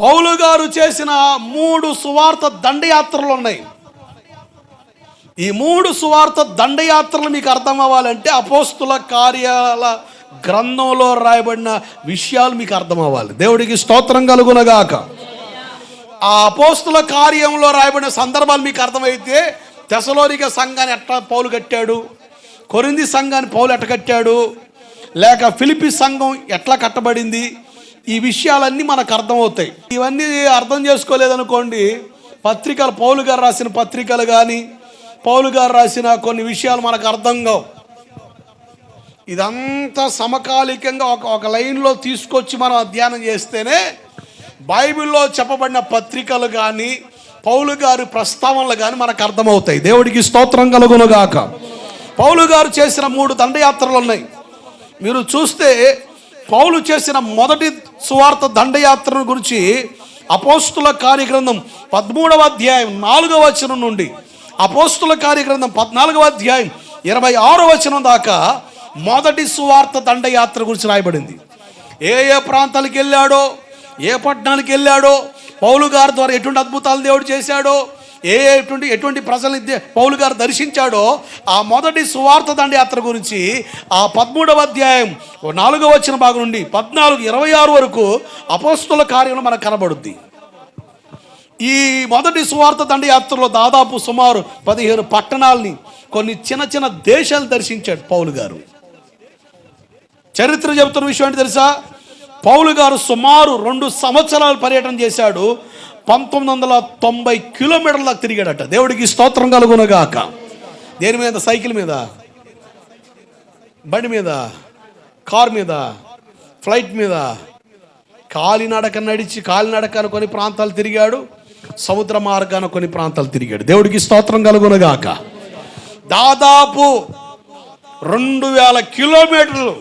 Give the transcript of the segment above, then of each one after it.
పౌలు గారు చేసిన మూడు సువార్త దండయాత్రలు ఉన్నాయి. ఈ మూడు సువార్త దండయాత్రలు మీకు అర్థం అవ్వాలంటే అపోస్తుల కార్యాల గ్రంథంలో రాయబడిన విషయాలు మీకు అర్థం అవ్వాలి. దేవుడికి స్తోత్రం కలుగునగాక. ఆ అపోస్తుల కార్యంలో రాయబడిన సందర్భాలు మీకు అర్థమైతే తెసలోనిక సంఘాన్ని ఎట్లా పౌలు కట్టాడు? కొరింది సంఘాన్ని పౌలు ఎట్ట కట్టాడు? లేక ఫిలిపి సంఘం ఎట్లా కట్టబడింది? ఈ విషయాలన్నీ మనకు అర్థమవుతాయి. ఇవన్నీ అర్థం చేసుకోలేదనుకోండి పత్రికలు పౌలు గారు రాసిన పత్రికలు కానీ పౌలు గారు రాసిన కొన్ని విషయాలు మనకు అర్థం కావు. ఇదంతా సమకాలికంగా ఒక ఒక లైన్లో తీసుకొచ్చి మనం అధ్యయనం చేస్తేనే బైబిల్లో చెప్పబడిన పత్రికలు కానీ పౌలు గారి ప్రస్తావనలు కానీ మనకు అర్థమవుతాయి. దేవుడికి స్తోత్రం కలుగునుగాక. పౌలు గారు చేసిన మూడు దండయాత్రలు ఉన్నాయి. మీరు చూస్తే పౌలు చేసిన మొదటి సువార్త దండయాత్ర గురించి అపోస్తుల కార్యగ్రంథం పదమూడవ అధ్యాయం నాలుగవ వచనం నుండి. అపోస్తుల కార్యగ్రంథం పద్నాలుగవ అధ్యాయం ఇరవై ఆరో వచనం దాకా మొదటి సువార్త దండయాత్ర గురించి రాయబడింది. ఏ ఏ ప్రాంతాలకు వెళ్ళాడో ఏ పట్టణానికి వెళ్ళాడో పౌలు గారి ద్వారా ఎటువంటి అద్భుతాలు దేవుడు చేశాడో ఏ ఎటువంటి ఎటువంటి ప్రజల్ని పౌలు గారు దర్శించాడో ఆ మొదటి సువార్త దండయాత్ర గురించి ఆ పదమూడవ అధ్యాయం ఓ నాలుగవ వచ్చిన భాగం నుండి పద్నాలుగు ఇరవై ఆరు వరకు అపోస్తుల కార్యంలో మనకు కనబడుద్ది. ఈ మొదటి సువార్త దండయాత్రలో దాదాపు సుమారు పదిహేను పట్టణాలని కొన్ని చిన్న చిన్న దేశాలు దర్శించాడు పౌలు గారు. చరిత్ర చెబుతున్న విషయం ఏంటి తెలుసా? పౌలు గారు సుమారు రెండు సంవత్సరాలు పర్యటన చేశాడు. పంతొమ్మిది వందల తొంభై కిలోమీటర్ల తిరిగాడట. దేవుడికి స్తోత్రం కలుగునగాక. దేని మీద? సైకిల్ మీద. బండి మీద. కార్ మీద. ఫ్లైట్ మీద. కాలినడక నడిచి కాలినడక కొన్ని ప్రాంతాలు తిరిగాడు. సముద్ర మార్గాన కొన్ని ప్రాంతాలు తిరిగాడు. దేవుడికి స్తోత్రం కలుగునగాక. దాదాపు రెండు వేల కిలోమీటర్లు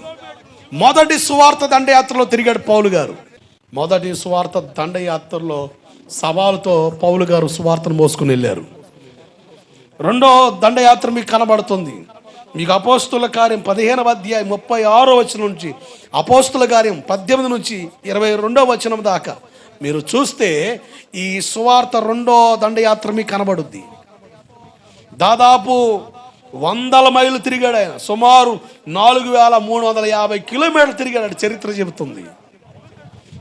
మొదటి సువార్త దండయాత్రలో తిరిగాడు పౌలు గారు. మొదటి సువార్త దండయాత్రలో సవాలుతో పౌలు గారు సువార్తను మోసుకుని వెళ్ళారు. రెండో దండయాత్ర మీకు కనబడుతుంది. మీకు అపోస్తుల కార్యం పదిహేనవ అధ్యాయం ముప్పై ఆరో వచనం నుంచి అపోస్తుల కార్యం పద్దెనిమిది నుంచి ఇరవై రెండో వచనం దాకా. మీరు చూస్తే ఈ సువార్త రెండో దండయాత్ర మీకు కనబడుద్ది. దాదాపు వందల మైళ్ళు తిరిగాడు ఆయన. సుమారు నాలుగు వేల మూడు వందల యాభై కిలోమీటర్లు తిరిగాడు చరిత్ర చెబుతుంది.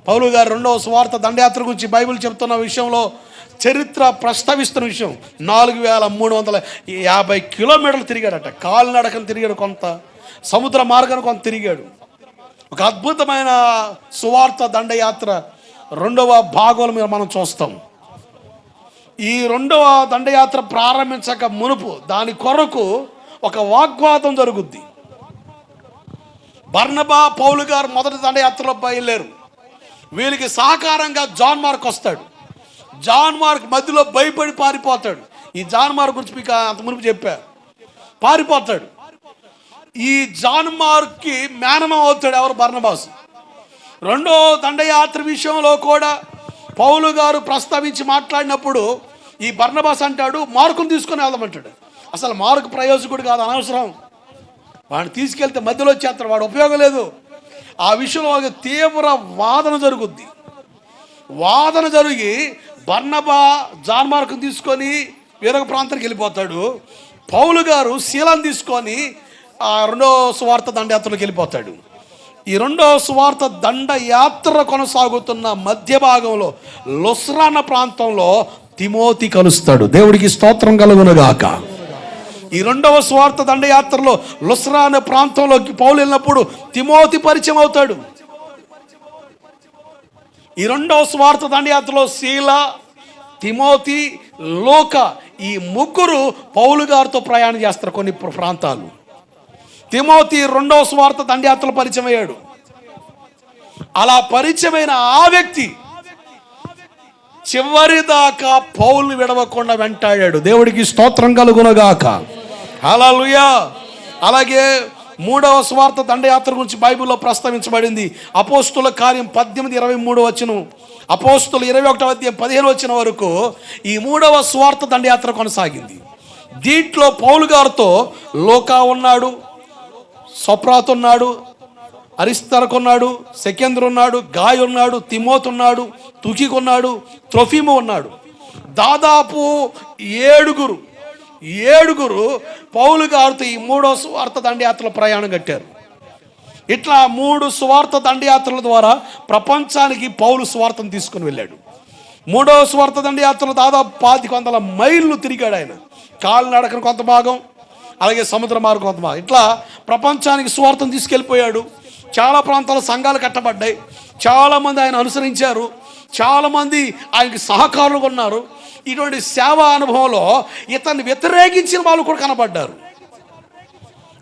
పౌలు గారు రెండవ స్వార్థ దండయాత్ర గురించి బైబిల్ చెప్తున్న విషయంలో చరిత్ర ప్రస్తావిస్తున్న విషయం. నాలుగు వేల మూడు వందల యాభై కిలోమీటర్లు తిరిగాడట. కాలినడకను తిరిగాడు కొంత సముద్ర మార్గాన్ని కొంత తిరిగాడు. ఒక అద్భుతమైన సువార్త దండయాత్ర రెండవ భాగంలో మీద మనం చూస్తాం. ఈ రెండవ దండయాత్ర ప్రారంభించక మునుపు దాని కొరకు ఒక వాగ్వాదం జరుగుద్ది. బర్ణబా పౌలు గారు మొదటి దండయాత్రలో బయలుదేరు. వీళ్ళకి సహకారంగా జాన్ మార్క్ వస్తాడు. జాన్ మార్క్ మధ్యలో భయపడి పారిపోతాడు. ఈ జాన్ మార్క్ గురించి మీకు అంత మునుపు చెప్పారు పారిపోతాడు. ఈ జాన్ మార్క్కి మేనమం అవుతాడు ఎవరు? బర్నబాసు. రెండో దండయాత్ర విషయంలో కూడా పౌలు గారు ప్రస్తావించి మాట్లాడినప్పుడు ఈ బర్నబాస్ అంటాడు మార్కును తీసుకొని వెళ్దామంటాడు. అసలు మార్కు ప్రయోజకుడు కాదు అనవసరం. వాడిని తీసుకెళ్తే మధ్యలో వచ్చేస్తాడు వాడు ఉపయోగం లేదు. ఆ విషయంలో ఒక తీవ్ర వాదన జరుగుద్ది. వాదన జరిగి బర్ణబా జాన్మార్కు తీసుకొని వేరొక ప్రాంతానికి వెళ్ళిపోతాడు. పౌలు గారు శీలం తీసుకొని ఆ రెండో సువార్త దండయాత్రలోకి వెళ్ళిపోతాడు. ఈ రెండో సువార్త దండయాత్ర కొనసాగుతున్న మధ్య భాగంలో లొస్రాన ప్రాంతంలో తిమోతి కలుస్తాడు. దేవుడికి స్తోత్రం కలుగునగాక. ఈ రెండవ స్వార్థ దండయాత్రలో లుస్రా అనే ప్రాంతంలోకి పౌలు వెళ్ళినప్పుడు తిమోతి పరిచయం అవుతాడు. ఈ రెండవ స్వార్థ దండయాత్రలో శీల తిమోతి లోక ఈ ముగ్గురు పౌలు గారితో ప్రయాణం చేస్తారు కొన్ని ప్రాంతాలు. తిమోతి రెండవ స్వార్థ దండయాత్రలో పరిచయం అయ్యాడు. అలా పరిచయమైన ఆ వ్యక్తి చివరి దాకా పౌలు విడవకుండా వెంటాడాడు. దేవుడికి స్తోత్రం కలుగునగాక. హల్లెలూయా. అలాగే మూడవ స్వార్థ దండయాత్ర గురించి బైబిల్లో ప్రస్తావించబడింది. అపోస్తుల కార్యం పద్దెనిమిది ఇరవై మూడు వచ్చిన. అపోస్తులు ఇరవై ఒకటో అధ్యాయం పదిహేను వచ్చిన వరకు ఈ మూడవ స్వార్థ దండయాత్ర కొనసాగింది. దీంట్లో పౌలు గారితో లోకా ఉన్నాడు సొప్రాత్ ఉన్నాడు అరిస్తరకున్నాడు సెకందర్ ఉన్నాడు గాయ ఉన్నాడు తిమోత్ ఉన్నాడు తుకిక్ ఉన్నాడు త్రొఫీము ఉన్నాడు. దాదాపు ఏడుగురు ఏడుగురు పౌలు గారితో ఈ మూడో సువార్త దండయాత్రలో ప్రయాణం కట్టారు. ఇట్లా మూడు సువార్త దండయాత్రల ద్వారా ప్రపంచానికి పౌలు సువార్తను తీసుకుని వెళ్ళాడు. మూడో సువార్త దండయాత్రలు దాదాపు పాతిక వందల మైళ్ళు తిరిగాడు ఆయన. కాలినడకన కొంత భాగం అలాగే సముద్ర మార్గం కొంత భాగం. ఇట్లా ప్రపంచానికి సువార్తను తీసుకెళ్ళిపోయాడు. చాలా ప్రాంతాల సంఘాలు కట్టబడ్డాయి. చాలామంది ఆయన అనుసరించారు. చాలామంది ఆయనకి సహకారులుగా ఉన్నారు. ఇటువంటి సేవా అనుభవంలో ఇతన్ని వ్యతిరేకించిన వాళ్ళు కూడా కనబడ్డారు.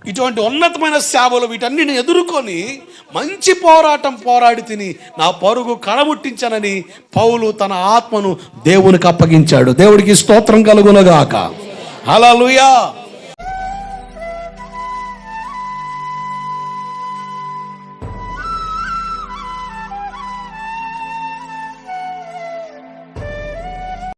ఇటువంటి ఉన్నతమైన సేవలు వీటన్నిటిని ఎదుర్కొని మంచి పోరాటం పోరాడి తిని నా పరుగు కడముట్టించానని పౌలు తన ఆత్మను దేవునికి అప్పగించాడు. దేవుడికి స్తోత్రం కలుగునగాక. హల్లెలూయా.